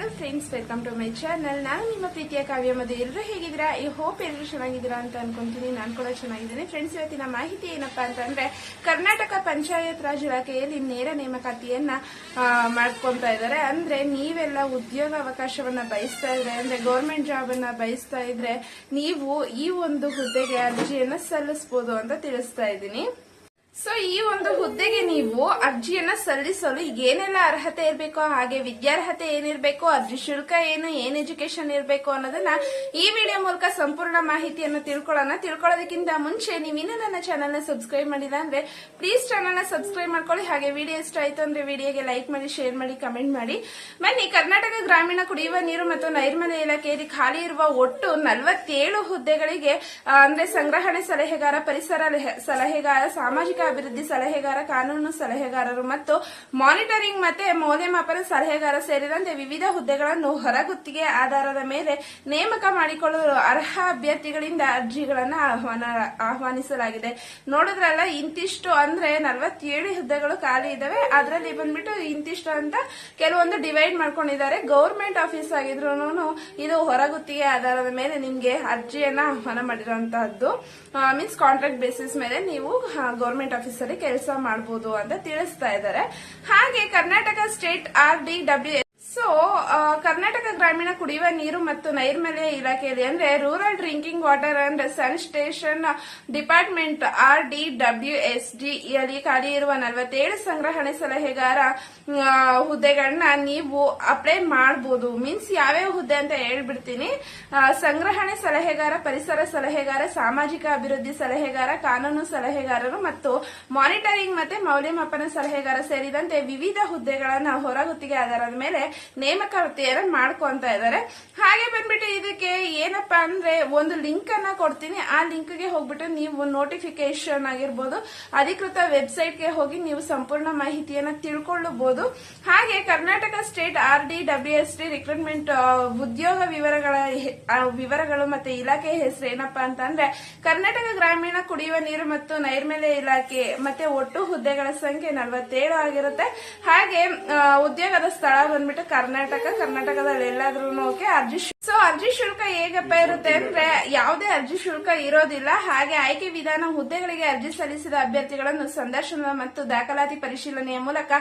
Hello friends welcome to my channel ನಾನು ನಿಮ್ಮ ಪ್ರೀತಿಯ ಕಾವ್ಯ ಮದುವೆ ಎಲ್ಲರೂ ಹೇಗಿದ್ದೀರಾ? ಈ ಹೋಪ್ ಎಲ್ಲರೂ ಚೆನ್ನಾಗಿದ್ದೀರಾ ಅಂತ ಅನ್ಕೊಂತೀನಿ. ನಾನು ಕೂಡ ಚೆನ್ನಾಗಿದ್ದೀನಿ. ಫ್ರೆಂಡ್ಸ್ ಇವತ್ತಿನ ಮಾಹಿತಿ ಏನಪ್ಪಾ ಅಂತಂದ್ರೆ ಕರ್ನಾಟಕ ಪಂಚಾಯತ್ ರಾಜ್ ಇಲಾಖೆಯಲ್ಲಿ ನೇರ ನೇಮಕಾತಿಯನ್ನ ಮಾಡ್ಕೊತಾ ಇದ್ದಾರೆ. ಅಂದ್ರೆ ನೀವೆಲ್ಲ ಉದ್ಯೋಗ ಅವಕಾಶವನ್ನ ಬಯಸ್ತಾ ಇದ್ರೆ, ಅಂದ್ರೆ ಗೌರ್ಮೆಂಟ್ ಜಾಬ್ ಅನ್ನ ಬಯಸ್ತಾ ಇದ್ರೆ, ನೀವು ಈ ಒಂದು ಹುದ್ದೆಗೆ ಅರ್ಜಿಯನ್ನ ಸಲ್ಲಿಸಬಹುದು ಅಂತ ತಿಳಿಸ್ತಾ ಇದ್ದೀನಿ. ಸೊ ಈ ಒಂದು ಹುದ್ದೆಗೆ ನೀವು ಅರ್ಜಿಯನ್ನ ಸಲ್ಲಿಸಲು ಏನೆಲ್ಲ ಅರ್ಹತೆ ಇರಬೇಕು, ಹಾಗೆ ವಿದ್ಯಾರ್ಹತೆ ಏನಿರಬೇಕು, ಅರ್ಜಿ ಶುಲ್ಕ ಏನು, ಏನ್ ಎಜುಕೇಶನ್ ಇರಬೇಕು ಅನ್ನೋದನ್ನ ಈ ವಿಡಿಯೋ ಮೂಲಕ ಸಂಪೂರ್ಣ ಮಾಹಿತಿಯನ್ನು ತಿಳ್ಕೊಳ್ಳೋಣ. ತಿಳ್ಕೊಳ್ಳೋದಕ್ಕಿಂತ ಮುಂಚೆ ನೀವು ಇನ್ನೂ ನನ್ನ ಚಾನಲ್ನ ಸಬ್ಸ್ಕ್ರೈಬ್ ಮಾಡಿಲ್ಲ ಅಂದ್ರೆ ಪ್ಲೀಸ್ ಚಾನಲ್ನ ಸಬ್ಸ್ಕ್ರೈಬ್ ಮಾಡ್ಕೊಳ್ಳಿ. ಹಾಗೆ ವಿಡಿಯೋ ಇಷ್ಟ ಆಯ್ತು ಅಂದ್ರೆ ವಿಡಿಯೋಗೆ ಲೈಕ್ ಮಾಡಿ ಶೇರ್ ಮಾಡಿ ಕಮೆಂಟ್ ಮಾಡಿ. ಬನ್ನಿ, ಕರ್ನಾಟಕ ಗ್ರಾಮೀಣ ಕುಡಿಯುವ ನೀರು ಮತ್ತು ನೈರ್ಮಲ್ಯ ಇಲಾಖೆಯಲ್ಲಿ ಖಾಲಿ ಇರುವ ಒಟ್ಟು ನಲವತ್ತೇಳು ಹುದ್ದೆಗಳಿಗೆ ಅಂದ್ರೆ ಸಂಗ್ರಹಣೆ ಸಲಹೆಗಾರ, ಪರಿಸರ ಸಲಹೆಗಾರ, ಸಾಮಾಜಿಕ ಅಭಿವೃದ್ಧಿ ಸಲಹೆಗಾರ, ಕಾನೂನು ಸಲಹೆಗಾರರು ಮತ್ತು ಮಾನಿಟರಿಂಗ್ ಮತ್ತೆ ಮೌಲ್ಯಮಾಪನ ಸಲಹೆಗಾರ ಸೇರಿದಂತೆ ವಿವಿಧ ಹುದ್ದೆಗಳನ್ನು ಹೊರಗುತ್ತಿಗೆ ಆಧಾರದ ಮೇಲೆ ನೇಮಕ ಮಾಡಿಕೊಳ್ಳಲು ಅರ್ಹ ಅಭ್ಯರ್ಥಿಗಳಿಂದ ಅರ್ಜಿಗಳನ್ನು ಆಹ್ವಾನ, ಆಹ್ವಾನಿಸಲಾಗಿದೆ. ನೋಡಿದ್ರಲ್ಲ, ಇಂತಿಷ್ಟು ಅಂದ್ರೆ ನಲವತ್ತೇಳು ಹುದ್ದೆಗಳು ಖಾಲಿ ಇದಾವೆ. ಅದರಲ್ಲಿ ಬಂದ್ಬಿಟ್ಟು ಇಂತಿಷ್ಟು ಅಂತ ಕೆಲವೊಂದು ಡಿವೈಡ್ ಮಾಡ್ಕೊಂಡಿದ್ದಾರೆ. ಗೌರ್ಮೆಂಟ್ ಆಫೀಸ್ ಆಗಿದ್ರು ಇದು ಹೊರಗುತ್ತಿಗೆ ಆಧಾರದ ಮೇಲೆ ನಿಮ್ಗೆ ಅರ್ಜಿಯನ್ನ ಆಹ್ವಾನ ಮಾಡಿರುವಂತಹದ್ದು. ಮೀನ್ಸ್ ಕಾಂಟ್ರಾಕ್ಟ್ ಬೇಸಿಸ್ ಮೇಲೆ ನೀವು ಗೌರ್ಮೆಂಟ್ ಆಫೀಸ್ ಅಲ್ಲಿ ಕೆಲಸ ಮಾಡಬಹುದು ಅಂತ ತಿಳಿಸ್ತಾ ಇದ್ದಾರೆ. ಹಾಗೆ Karnataka state R D W so Karnataka ಗ್ರಾಮೀಣ ಕುಡಿಯುವ ನೀರು ಮತ್ತು ನೈರ್ಮಲ್ಯ ಇಲಾಖೆಯಲ್ಲಿ ಅಂದ್ರೆ rural drinking water and sanitation department R D W S D ಯಲ್ಲಿ ಖಾಲಿ ಇರುವ ನಲವತ್ತೇಳು ಸಂಗ್ರಹಣೆ ಸಲಹೆಗಾರ ಹುದ್ದೆಗಳನ್ನ ನೀವು ಅಪ್ಲೈ ಮಾಡಬಹುದು ಮೀನ್ಸ್ ಯಾವ್ಯಾವ ಹುದ್ದೆ ಅಂತ ಹೇಳ್ಬಿಡ್ತೀನಿ. ಸಂಗ್ರಹಣೆ ಸಲಹೆಗಾರ, ಪರಿಸರ ಸಲಹೆಗಾರ, ಸಾಮಾಜಿಕ ಅಭಿವೃದ್ಧಿ ಸಲಹೆಗಾರ, ಕಾನೂನು ಸಲಹೆಗಾರರು ಮತ್ತು ಮಾನಿಟರಿಂಗ್ ಮತ್ತೆ ಮೌಲ್ಯಮಾಪನ ಸಲಹೆಗಾರ ಸೇರಿದಂತೆ ವಿವಿಧ ಹುದ್ದೆಗಳನ್ನು ಹೊರಗುತ್ತಿಗೆ ಆಧಾರದ ಮೇಲೆ ನೇಮಕಾತಿಯನ್ನ ಮಾಡ್ಕೊಂತ ಇದ್ದಾರೆ ಹಾಗೆ ಬಂದ್ಬಿಟ್ಟು ಇದಕ್ಕೆ ಏನಪ್ಪಾ ಅಂದ್ರೆ ಒಂದು ಲಿಂಕ್ ಅನ್ನ ಕೊಡ್ತೀನಿ. ಆ ಲಿಂಕ್ಗೆ ಹೋಗ್ಬಿಟ್ಟು ನೀವು ನೋಟಿಫಿಕೇಶನ್ ಆಗಿರ್ಬೋದು, ಅಧಿಕೃತ ವೆಬ್ಸೈಟ್ಗೆ ಹೋಗಿ ನೀವು ಸಂಪೂರ್ಣ ಮಾಹಿತಿಯನ್ನ ತಿಳ್ಕೊಳ್ಳಬಹುದು ಹಾಗೆ Karnataka state R D W S D recruitment ಉದ್ಯೋಗ ವಿವರಗಳ ವಿವರಗಳು ಮತ್ತೆ ಇಲಾಖೆ ಹೆಸರು ಏನಪ್ಪಾ ಅಂತಂದ್ರೆ, ಕರ್ನಾಟಕ ಗ್ರಾಮೀಣ ಕುಡಿಯುವ ನೀರು ಮತ್ತು ನೈರ್ಮಲ್ಯ ಇಲಾಖೆ ಮತ್ತೆ ಒಟ್ಟು ಹುದ್ದೆಗಳ ಸಂಖ್ಯೆ ನಲವತ್ತೇಳು ಆಗಿರುತ್ತೆ. ಹಾಗೆ ಉದ್ಯೋಗದ ಸ್ಥಳ ಬಂದ್ಬಿಟ್ಟು ಕರ್ನಾಟಕ, ಕರ್ನಾಟಕದಲ್ಲಿ ಎಲ್ಲಾದ್ರೂ ಓಕೆ ಅರ್ಜಿ ಸೊ ಅರ್ಜಿ ಶುಲ್ಕ ಹೇಗಪ್ಪ ಇರುತ್ತೆ ಅಂದ್ರೆ ಯಾವುದೇ ಅರ್ಜಿ ಶುಲ್ಕ ಇರೋದಿಲ್ಲ. ಹಾಗೆ ಆಯ್ಕೆ ವಿಧಾನ ಹುದ್ದೆಗಳಿಗೆ ಅರ್ಜಿ ಸಲ್ಲಿಸಿದ ಅಭ್ಯರ್ಥಿಗಳನ್ನು ಸಂದರ್ಶನ ಮತ್ತು ದಾಖಲಾತಿ ಪರಿಶೀಲನೆಯ ಮೂಲಕ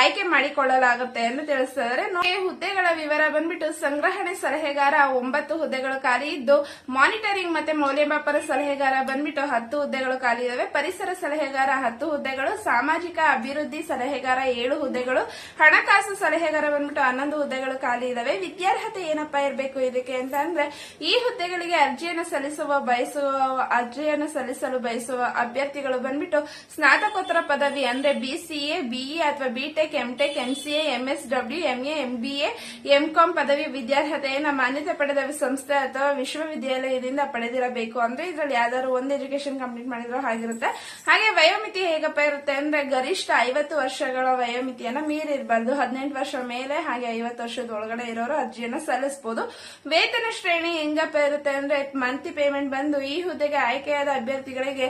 ಆಯ್ಕೆ ಮಾಡಿಕೊಳ್ಳಲಾಗುತ್ತೆ ಎಂದು ತಿಳಿಸಿದರೆ ಹುದ್ದೆಗಳ ವಿವರ ಬಂದ್ಬಿಟ್ಟು ಸಂಗ್ರಹಣೆ ಸಲಹೆಗಾರ ಒಂಬತ್ತು ಹುದ್ದೆಗಳು ಖಾಲಿ ಇದ್ದು, ಮಾನಿಟರಿಂಗ್ ಮತ್ತೆ ಮೌಲ್ಯಮಾಪನ ಸಲಹೆಗಾರ ಬಂದ್ಬಿಟ್ಟು ಹತ್ತು ಹುದ್ದೆಗಳು ಖಾಲಿ ಇದಾವೆ. ಪರಿಸರ ಸಲಹೆಗಾರ ಹತ್ತು ಹುದ್ದೆಗಳು, ಸಾಮಾಜಿಕ ಅಭಿವೃದ್ಧಿ ಸಲಹೆಗಾರ ಏಳು ಹುದ್ದೆಗಳು, ಹಣಕಾಸು ಸಲಹೆಗಾರ ಬಂದ್ಬಿಟ್ಟು ಹನ್ನೊಂದು ಹುದ್ದೆಗಳು ಖಾಲಿ ಇದಾವೆ. ವಿದ್ಯಾರ್ಹತೆ ಏನಪ್ಪಾ ಇರಬೇಕು ಇದಕ್ಕೆ ಅಂತ ಅಂದ್ರೆ, ಈ ಹುದ್ದೆಗಳಿಗೆ ಅರ್ಜಿಯನ್ನು ಸಲ್ಲಿಸುವ, ಬಯಸುವ, ಅರ್ಜಿಯನ್ನು ಸಲ್ಲಿಸಲು ಬಯಸುವ ಅಭ್ಯರ್ಥಿಗಳು ಬಂದ್ಬಿಟ್ಟು ಸ್ನಾತಕೋತ್ತರ ಪದವಿ ಅಂದ್ರೆ ಬಿಸಿಎ ಬಿಇ ಅಥವಾ BTech MTech MCA MS W MA MBA MCom ಪದವಿ ವಿದ್ಯಾರ್ಹತೆಯನ್ನು ಮಾನ್ಯತೆ ಪಡೆದ ಸಂಸ್ಥೆ ಅಥವಾ ವಿಶ್ವವಿದ್ಯಾಲಯದಿಂದ ಪಡೆದಿರಬೇಕು. ಅಂದ್ರೆ ಇದರಲ್ಲಿ ಯಾವ್ದಾದ್ರು ಒಂದು ಎಜುಕೇಶನ್ ಕಂಪ್ಲೀಟ್ ಮಾಡಿದ್ರು ಹಾಗಿರುತ್ತೆ ಹಾಗೆ ವಯೋಮಿತಿ ಹೇಗಪ್ಪ ಇರುತ್ತೆ ಅಂದ್ರೆ ಗರಿಷ್ಠ ಐವತ್ತು ವರ್ಷಗಳ ವಯೋಮಿತಿಯನ್ನ ಮೀರಿರಬಾರ್ದು. ಹದಿನೆಂಟು ವರ್ಷ ಮೇಲೆ ಹಾಗೆ ಐವತ್ತು ವರ್ಷದ ಒಳಗಡೆ ಇರೋರು ಅರ್ಜಿಯನ್ನು ಸಲ್ಲಿಸಬಹುದು ವೇತನ ಶ್ರೇಣಿ ಹೆಂಗಪ್ಪ ಇರುತ್ತೆ ಅಂದ್ರೆ ಮಂತ್ಲಿ ಪೇಮೆಂಟ್ ಬಂದು ಈ ಹುದ್ದೆಗೆ ಆಯ್ಕೆಯಾದ ಅಭ್ಯರ್ಥಿಗಳಿಗೆ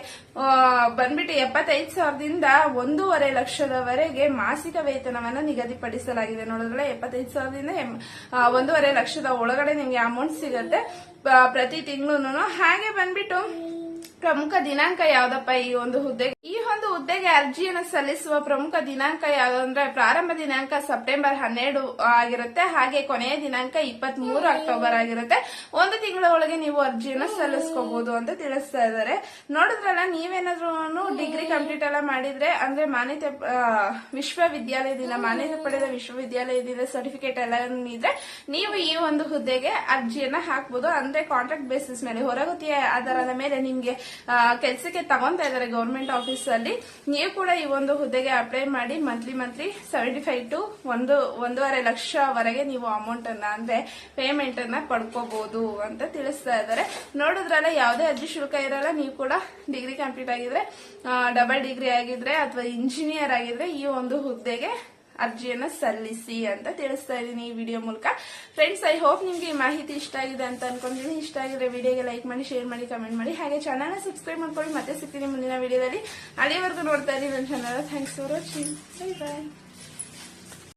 ಬಂದ್ಬಿಟ್ಟು ಎಪ್ಪತ್ತೈದು ಸಾವಿರದಿಂದ ಒಂದೂವರೆ ಲಕ್ಷದವರೆಗೆ ಮಾಸಿಕ ವೇತನವನ್ನು ನಿಗದಿಪಡಿಸಲಾಗಿದೆ. ನೋಡಿದ್ರೆ ಎಪ್ಪತ್ತೈದು ಸಾವಿರದಿಂದ ಒಂದೂವರೆ ಲಕ್ಷದ ಒಳಗಡೆ ನಿಮ್ಗೆ ಅಮೌಂಟ್ ಸಿಗುತ್ತೆ ಪ್ರತಿ ತಿಂಗಳು ಹಾಗೆ ಬಂದ್ಬಿಟ್ಟು ಪ್ರಮುಖ ದಿನಾಂಕ ಯಾವ್ದಪ್ಪ ಈ ಒಂದು ಹುದ್ದೆಗೆ? ಈ ಒಂದು ಹುದ್ದೆಗೆ ಅರ್ಜಿಯನ್ನು ಸಲ್ಲಿಸುವ ಪ್ರಮುಖ ದಿನಾಂಕ ಯಾವ್ದಂದ್ರೆ ಪ್ರಾರಂಭ ದಿನಾಂಕ ಸೆಪ್ಟೆಂಬರ್ ಹನ್ನೆರಡು ಆಗಿರುತ್ತೆ. ಹಾಗೆ ಕೊನೆಯ ದಿನಾಂಕ ಇಪ್ಪತ್ತ್ ಮೂರು ಅಕ್ಟೋಬರ್ ಆಗಿರುತ್ತೆ. ಒಂದು ತಿಂಗಳ ಒಳಗೆ ನೀವು ಅರ್ಜಿಯನ್ನು ಸಲ್ಲಿಸ್ಕೋಬಹುದು ಅಂತ ತಿಳಿಸ್ತಾ ಇದ್ದಾರೆ. ನೋಡಿದ್ರಲ್ಲ, ನೀವೇನಾದ್ರೂ ಡಿಗ್ರಿ ಕಂಪ್ಲೀಟ್ ಎಲ್ಲ ಮಾಡಿದ್ರೆ, ಅಂದ್ರೆ ಮಾನ್ಯತೆ ವಿಶ್ವವಿದ್ಯಾಲಯದಿಂದ, ಮಾನ್ಯತೆ ಪಡೆದ ವಿಶ್ವವಿದ್ಯಾಲಯದಿಂದ ಸರ್ಟಿಫಿಕೇಟ್ ಎಲ್ಲ ಇದ್ರೆ ನೀವು ಈ ಒಂದು ಹುದ್ದೆಗೆ ಅರ್ಜಿಯನ್ನ ಹಾಕ್ಬೋದು. ಅಂದ್ರೆ ಕಾಂಟ್ರಾಕ್ಟ್ ಬೇಸಿಸ್ ಮೇಲೆ, ಹೊರಗುತ್ತಿಯ ಆಧಾರದ ಮೇಲೆ ನಿಮ್ಗೆ ಕೆಲಸಕ್ಕೆ ತಗೊಂತಾ ಇದ್ದಾರೆ ಗೌರ್ಮೆಂಟ್ ಆಫೀಸ್ ಅಲ್ಲಿ. ನೀವು ಕೂಡ ಈ ಒಂದು ಹುದ್ದೆಗೆ ಅಪ್ಲೈ ಮಾಡಿ monthly monthly seventy five to ಒಂದು, ಒಂದೂವರೆ ಲಕ್ಷವರೆಗೆ ನೀವು ಅಮೌಂಟ್ ಅನ್ನ ಅಂದ್ರೆ ಪೇಮೆಂಟ್ ಅನ್ನ ಪಡ್ಕೋಬಹುದು ಅಂತ ತಿಳಿಸ್ತಾ ಇದ್ದಾರೆ. ನೋಡಿದ್ರಲ್ಲ ಯಾವುದೇ ಅರ್ಜಿ ಶುಲ್ಕ ಇರಲ್ಲ, ನೀವು ಕೂಡ ಡಿಗ್ರಿ ಕಂಪ್ಲೀಟ್ ಆಗಿದ್ರೆ ಡಬಲ್ ಡಿಗ್ರಿ ಆಗಿದ್ರೆ ಅಥವಾ ಇಂಜಿನಿಯರ್ ಆಗಿದ್ರೆ ಈ ಒಂದು ಹುದ್ದೆಗೆ ಅರ್ಜಿಯನ್ನ ಸಲ್ಲಿಸಿ ಅಂತ ತಿಳಿಸ್ತಾ ಇದ್ದೀನಿ ಈ ವಿಡಿಯೋ ಮೂಲಕ. ಫ್ರೆಂಡ್ಸ್ ಐ ಹೋಪ್ ನಿಮ್ಗೆ ಈ ಮಾಹಿತಿ ಇಷ್ಟ ಆಗಿದೆ ಅಂತ ಅನ್ಕೊಂಡಿದ್ದೀನಿ. ಇಷ್ಟ ಆಗಿದ್ರೆ ವಿಡಿಯೋಗೆ ಲೈಕ್ ಮಾಡಿ ಶೇರ್ ಮಾಡಿ ಕಮೆಂಟ್ ಮಾಡಿ. ಹಾಗೆ ಚಾನಲ್ನ ಸಬ್ಸ್ಕ್ರೈಬ್ ಮಾಡ್ಕೊಳ್ಳಿ. ಮತ್ತೆ ಸಿಗ್ತೀನಿ ಮುಂದಿನ ವಿಡಿಯೋದಲ್ಲಿ ಅಲ್ಲಿವರೆಗೂ ನೋಡ್ತಾ ಇದ್ದೀನಿ ನನ್ನ channel thanks for watching bye bye